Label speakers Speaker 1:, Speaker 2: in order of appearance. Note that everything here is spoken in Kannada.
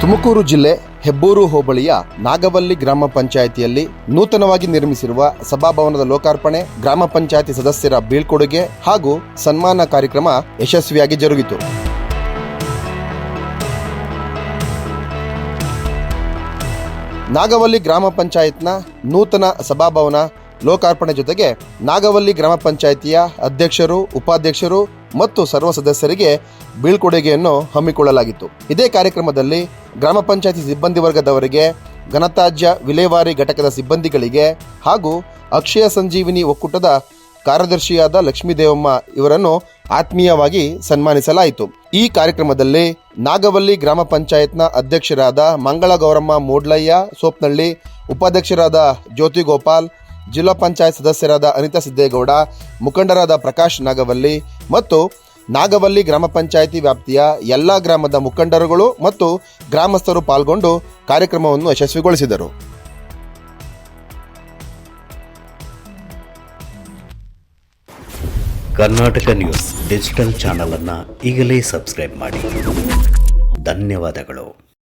Speaker 1: ತುಮಕೂರು ಜಿಲ್ಲೆ ಹೆಬ್ಬೂರು ಹೋಬಳಿಯ ನಾಗವಲ್ಲಿ ಗ್ರಾಮ ಪಂಚಾಯಿತಿಯಲ್ಲಿ ನೂತನವಾಗಿ ನಿರ್ಮಿಸಿರುವ ಸಭಾಭವನದ ಲೋಕಾರ್ಪಣೆ ಗ್ರಾಮ ಪಂಚಾಯಿತಿ ಸದಸ್ಯರ ಬೀಳ್ಕೊಡುಗೆ ಹಾಗೂ ಸನ್ಮಾನ ಕಾರ್ಯಕ್ರಮ ಯಶಸ್ವಿಯಾಗಿ ಜರುಗಿತು. ನಾಗವಲ್ಲಿ ಗ್ರಾಮ ಪಂಚಾಯತ್ನ ನೂತನ ಸಭಾಭವನ ಲೋಕಾರ್ಪಣೆ ಜೊತೆಗೆ ನಾಗವಲ್ಲಿ ಗ್ರಾಮ ಪಂಚಾಯಿತಿಯ ಅಧ್ಯಕ್ಷರು, ಉಪಾಧ್ಯಕ್ಷರು ಮತ್ತು ಸರ್ವ ಸದಸ್ಯರಿಗೆ ಬೀಳ್ಕೊಡುಗೆಯನ್ನು ಹಮ್ಮಿಕೊಳ್ಳಲಾಗಿತ್ತು. ಇದೇ ಕಾರ್ಯಕ್ರಮದಲ್ಲಿ ಗ್ರಾಮ ಪಂಚಾಯಿತಿ ಸಿಬ್ಬಂದಿ ವರ್ಗದವರಿಗೆ ಘನತ್ಯಾಜ್ಯ ವಿಲೇವಾರಿ ಘಟಕದ ಸಿಬ್ಬಂದಿಗಳಿಗೆ ಹಾಗೂ ಅಕ್ಷಯ ಸಂಜೀವಿನಿ ಒಕ್ಕೂಟದ ಕಾರ್ಯದರ್ಶಿಯಾದ ಲಕ್ಷ್ಮೀದೇವಮ್ಮ ಇವರನ್ನು ಆತ್ಮೀಯವಾಗಿ ಸನ್ಮಾನಿಸಲಾಯಿತು. ಈ ಕಾರ್ಯಕ್ರಮದಲ್ಲಿ ನಾಗವಲ್ಲಿ ಗ್ರಾಮ ಪಂಚಾಯತ್ನ ಅಧ್ಯಕ್ಷರಾದ ಮಂಗಳ ಗೌರಮ್ಮ ಮೂಡ್ಲಯ್ಯ, ಸೋಪ್ನಳ್ಳಿ ಉಪಾಧ್ಯಕ್ಷರಾದ ಜ್ಯೋತಿ ಗೋಪಾಲ್, ಜಿಲ್ಲಾ ಪಂಚಾಯತ್ ಸದಸ್ಯರಾದ ಅನಿತಾ ಸಿದ್ದೇಗೌಡ, ಮುಖಂಡರಾದ ಪ್ರಕಾಶ್ ನಾಗವಲ್ಲಿ ಮತ್ತು ನಾಗವಲ್ಲಿ ಗ್ರಾಮ ಪಂಚಾಯಿತಿ ವ್ಯಾಪ್ತಿಯ ಎಲ್ಲ ಗ್ರಾಮದ ಮುಖಂಡರುಗಳು ಮತ್ತು ಗ್ರಾಮಸ್ಥರು ಪಾಲ್ಗೊಂಡು ಕಾರ್ಯಕ್ರಮವನ್ನು ಯಶಸ್ವಿಗೊಳಿಸಿದರು.
Speaker 2: ಕರ್ನಾಟಕ ನ್ಯೂಸ್ ಡಿಜಿಟಲ್ ಚಾನಲನ್ನು ಈಗಲೇ ಸಬ್ಸ್ಕ್ರೈಬ್ ಮಾಡಿ. ಧನ್ಯವಾದಗಳು.